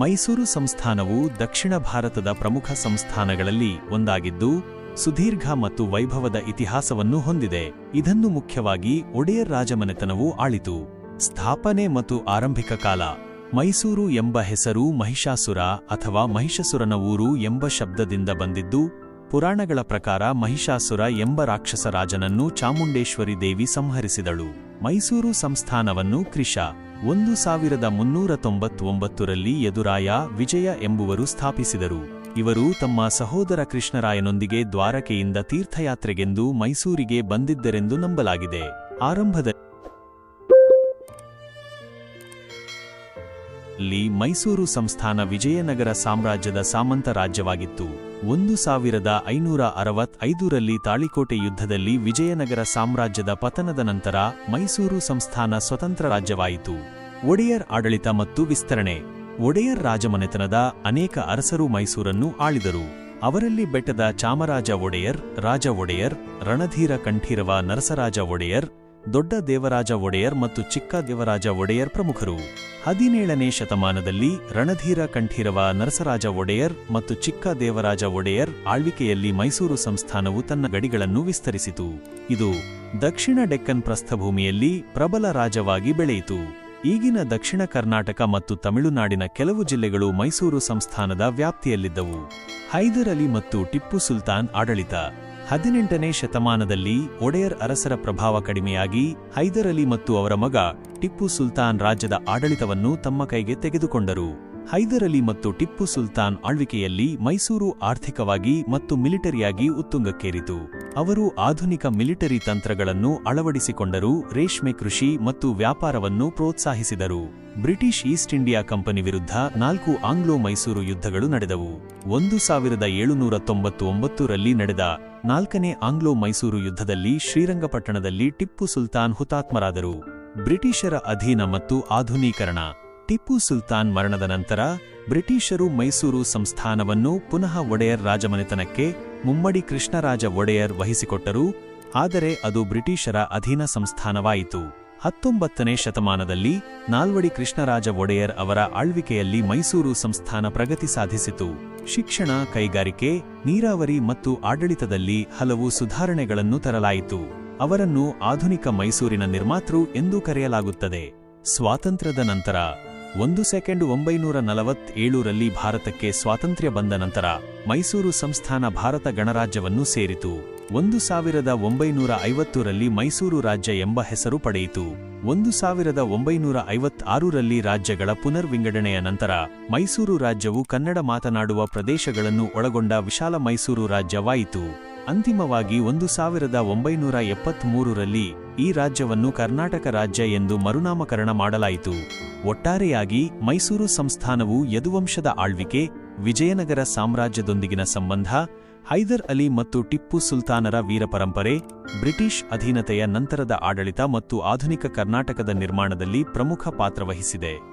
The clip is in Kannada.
ಮೈಸೂರು ಸಂಸ್ಥಾನವು ದಕ್ಷಿಣ ಭಾರತದ ಪ್ರಮುಖ ಸಂಸ್ಥಾನಗಳಲ್ಲಿ ಒಂದಾಗಿದ್ದು, ಸುದೀರ್ಘ ಮತ್ತು ವೈಭವದ ಇತಿಹಾಸವನ್ನು ಹೊಂದಿದೆ. ಇದನ್ನು ಮುಖ್ಯವಾಗಿ ಒಡೆಯರ್ ರಾಜಮನೆತನವು ಆಳಿತು. ಸ್ಥಾಪನೆ ಮತ್ತು ಆರಂಭಿಕ ಕಾಲ, ಮೈಸೂರು ಎಂಬ ಹೆಸರು ಮಹಿಷಾಸುರ ಅಥವಾ ಮಹಿಷಸುರನ ಊರು ಎಂಬ ಶಬ್ದದಿಂದ ಬಂದಿದ್ದು, ಪುರಾಣಗಳ ಪ್ರಕಾರ ಮಹಿಷಾಸುರ ಎಂಬ ರಾಕ್ಷಸ ರಾಜನನ್ನು ಚಾಮುಂಡೇಶ್ವರಿ ದೇವಿ ಸಂಹರಿಸಿದಳು. ಮೈಸೂರು ಸಂಸ್ಥಾನವನ್ನು ಕ್ರಿಶ ಒಂದು ಸಾವಿರದ ಮುನ್ನೂರ ತೊಂಬತ್ತೊಂಬತ್ತರಲ್ಲಿ ಯದುರಾಯ ವಿಜಯ ಎಂಬುವರು ಸ್ಥಾಪಿಸಿದರು. ಇವರು ತಮ್ಮ ಸಹೋದರ ಕೃಷ್ಣರಾಯನೊಂದಿಗೆ ದ್ವಾರಕೆಯಿಂದ ತೀರ್ಥಯಾತ್ರೆಗೆಂದು ಮೈಸೂರಿಗೆ ಬಂದಿದ್ದರೆಂದು ನಂಬಲಾಗಿದೆ. ಆರಂಭದಲ್ಲಿ ಮೈಸೂರು ಸಂಸ್ಥಾನ ವಿಜಯನಗರ ಸಾಮ್ರಾಜ್ಯದ ಸಾಮಂತ ರಾಜ್ಯವಾಗಿತ್ತು. ಒಂದು ಸಾವಿರದ ಐನೂರ ಅರವತ್ತೈದರಲ್ಲಿ ತಾಳಿಕೋಟೆ ಯುದ್ಧದಲ್ಲಿ ವಿಜಯನಗರ ಸಾಮ್ರಾಜ್ಯದ ಪತನದ ನಂತರ ಮೈಸೂರು ಸಂಸ್ಥಾನ ಸ್ವತಂತ್ರ ರಾಜ್ಯವಾಯಿತು. ಒಡೆಯರ್ ಆಡಳಿತ ಮತ್ತು ವಿಸ್ತರಣೆ. ಒಡೆಯರ್ ರಾಜಮನೆತನದ ಅನೇಕ ಅರಸರು ಮೈಸೂರನ್ನು ಆಳಿದರು. ಅವರಲ್ಲಿ ಬೆಟ್ಟದ ಚಾಮರಾಜ ಒಡೆಯರ್, ರಾಜ ಒಡೆಯರ್, ರಣಧೀರ ಕಂಠೀರವ ನರಸರಾಜ ಒಡೆಯರ್, ದೊಡ್ಡ ದೇವರಾಜ ಒಡೆಯರ್ ಮತ್ತು ಚಿಕ್ಕ ದೇವರಾಜ ಒಡೆಯರ್ ಪ್ರಮುಖರು. ಹದಿನೇಳನೇ ಶತಮಾನದಲ್ಲಿ ರಣಧೀರ ಕಂಠೀರವ ನರಸರಾಜ ಒಡೆಯರ್ ಮತ್ತು ಚಿಕ್ಕ ದೇವರಾಜ ಒಡೆಯರ್ ಆಳ್ವಿಕೆಯಲ್ಲಿ ಮೈಸೂರು ಸಂಸ್ಥಾನವು ತನ್ನ ಗಡಿಗಳನ್ನು ವಿಸ್ತರಿಸಿತು. ಇದು ದಕ್ಷಿಣ ಡೆಕ್ಕನ್ ಪ್ರಸ್ಥಭೂಮಿಯಲ್ಲಿ ಪ್ರಬಲ ರಾಜವಾಗಿ ಬೆಳೆಯಿತು. ಈಗಿನ ದಕ್ಷಿಣ ಕರ್ನಾಟಕ ಮತ್ತು ತಮಿಳುನಾಡಿನ ಕೆಲವು ಜಿಲ್ಲೆಗಳು ಮೈಸೂರು ಸಂಸ್ಥಾನದ ವ್ಯಾಪ್ತಿಯಲ್ಲಿದ್ದವು. ಹೈದರ್ ಅಲಿ ಮತ್ತು ಟಿಪ್ಪು ಸುಲ್ತಾನ್ ಆಡಳಿತ ಹದಿನೆಂಟನೇ ಶತಮಾನದಲ್ಲಿ ಒಡೆಯರ್ ಅರಸರ ಪ್ರಭಾವ ಕಡಿಮೆಯಾಗಿ ಹೈದರ್ ಅಲಿ ಮತ್ತು ಅವರ ಮಗ ಟಿಪ್ಪು ಸುಲ್ತಾನ್ ರಾಜ್ಯದ ಆಡಳಿತವನ್ನು ತಮ್ಮ ಕೈಗೆ ತೆಗೆದುಕೊಂಡರು. ಹೈದರ್ ಅಲಿ ಮತ್ತು ಟಿಪ್ಪು ಸುಲ್ತಾನ್ ಆಳ್ವಿಕೆಯಲ್ಲಿ ಮೈಸೂರು ಆರ್ಥಿಕವಾಗಿ ಮತ್ತು ಮಿಲಿಟರಿಯಾಗಿ ಉತ್ತುಂಗಕ್ಕೇರಿತು. ಅವರು ಆಧುನಿಕ ಮಿಲಿಟರಿ ತಂತ್ರಗಳನ್ನು ಅಳವಡಿಸಿಕೊಂಡರು, ರೇಷ್ಮೆ ಕೃಷಿ ಮತ್ತು ವ್ಯಾಪಾರವನ್ನು ಪ್ರೋತ್ಸಾಹಿಸಿದರು. ಬ್ರಿಟಿಷ್ ಈಸ್ಟ್ ಇಂಡಿಯಾ ಕಂಪನಿ ವಿರುದ್ಧ ನಾಲ್ಕು ಆಂಗ್ಲೋ ಮೈಸೂರು ಯುದ್ಧಗಳು ನಡೆದವು. ಒಂದು ಸಾವಿರದ ಏಳುನೂರ ತೊಂಬತ್ತೊಂಬತ್ತರಲ್ಲಿ ನಡೆದ ನಾಲ್ಕನೇ ಆಂಗ್ಲೋ ಮೈಸೂರು ಯುದ್ಧದಲ್ಲಿ ಶ್ರೀರಂಗಪಟ್ಟಣದಲ್ಲಿ ಟಿಪ್ಪು ಸುಲ್ತಾನ್ ಹುತಾತ್ಮರಾದರು. ಬ್ರಿಟಿಷರ ಅಧೀನ ಮತ್ತು ಆಧುನೀಕರಣ ಟಿಪ್ಪು ಸುಲ್ತಾನ್ ಮರಣದ ನಂತರ ಬ್ರಿಟಿಷರು ಮೈಸೂರು ಸಂಸ್ಥಾನವನ್ನು ಪುನಃ ಒಡೆಯರ್ ರಾಜಮನೆತನಕ್ಕೆ ಮುಮ್ಮಡಿ ಕೃಷ್ಣರಾಜ ಒಡೆಯರ್ ವಹಿಸಿಕೊಟ್ಟರು, ಆದರೆ ಅದು ಬ್ರಿಟಿಷರ ಅಧೀನ ಸಂಸ್ಥಾನವಾಯಿತು. ಹತ್ತೊಂಬತ್ತನೇ ಶತಮಾನದಲ್ಲಿ ನಾಲ್ವಡಿ ಕೃಷ್ಣರಾಜ ಒಡೆಯರ್ ಅವರ ಆಳ್ವಿಕೆಯಲ್ಲಿ ಮೈಸೂರು ಸಂಸ್ಥಾನ ಪ್ರಗತಿ ಸಾಧಿಸಿತು. ಶಿಕ್ಷಣ, ಕೈಗಾರಿಕೆ, ನೀರಾವರಿ ಮತ್ತು ಆಡಳಿತದಲ್ಲಿ ಹಲವು ಸುಧಾರಣೆಗಳನ್ನು ತರಲಾಯಿತು. ಅವರನ್ನು ಆಧುನಿಕ ಮೈಸೂರಿನ ನಿರ್ಮಾತೃ ಎಂದು ಕರೆಯಲಾಗುತ್ತದೆ. ಸ್ವಾತಂತ್ರ್ಯದ ನಂತರ ಒಂದು ಸೆಕೆಂಡ್ ಒಂಬೈನೂರ ನಲವತ್ತೇಳರಲ್ಲಿ ಭಾರತಕ್ಕೆ ಸ್ವಾತಂತ್ರ್ಯ ಬಂದ ನಂತರ ಮೈಸೂರು ಸಂಸ್ಥಾನ ಭಾರತ ಗಣರಾಜ್ಯವನ್ನು ಸೇರಿತು. ಒಂದು ಸಾವಿರದ ಒಂಬೈನೂರ ಐವತ್ತರಲ್ಲಿ ಮೈಸೂರು ರಾಜ್ಯ ಎಂಬ ಹೆಸರು ಪಡೆಯಿತು. ಒಂದು ಸಾವಿರದ ಒಂಬೈನೂರ ಐವತ್ತಾರರಲ್ಲಿ ರಾಜ್ಯಗಳ ಪುನರ್ವಿಂಗಡಣೆಯ ನಂತರ ಮೈಸೂರು ರಾಜ್ಯವು ಕನ್ನಡ ಮಾತನಾಡುವ ಪ್ರದೇಶಗಳನ್ನು ಒಳಗೊಂಡ ವಿಶಾಲ ಮೈಸೂರು ರಾಜ್ಯವಾಯಿತು. ಅಂತಿಮವಾಗಿ ಒಂದು ಸಾವಿರದ ಒಂಬೈನೂರ ಎಪ್ಪತ್ತ್ಮೂರರಲ್ಲಿ ಈ ರಾಜ್ಯವನ್ನು ಕರ್ನಾಟಕ ರಾಜ್ಯ ಎಂದು ಮರುನಾಮಕರಣ ಮಾಡಲಾಯಿತು. ಒಟ್ಟಾರೆಯಾಗಿ ಮೈಸೂರು ಸಂಸ್ಥಾನವು ಯದುವಂಶದ ಆಳ್ವಿಕೆ, ವಿಜಯನಗರ ಸಾಮ್ರಾಜ್ಯದೊಂದಿಗಿನ ಸಂಬಂಧ, ಹೈದರ್ ಅಲಿ ಮತ್ತು ಟಿಪ್ಪು ಸುಲ್ತಾನರ ವೀರಪರಂಪರೆ ಬ್ರಿಟಿಷ್ ಅಧೀನತೆಯ ನಂತರದ ಆಡಳಿತ ಮತ್ತು ಆಧುನಿಕ ಕರ್ನಾಟಕದ ನಿರ್ಮಾಣದಲ್ಲಿ ಪ್ರಮುಖ ಪಾತ್ರ ವಹಿಸಿದೆ.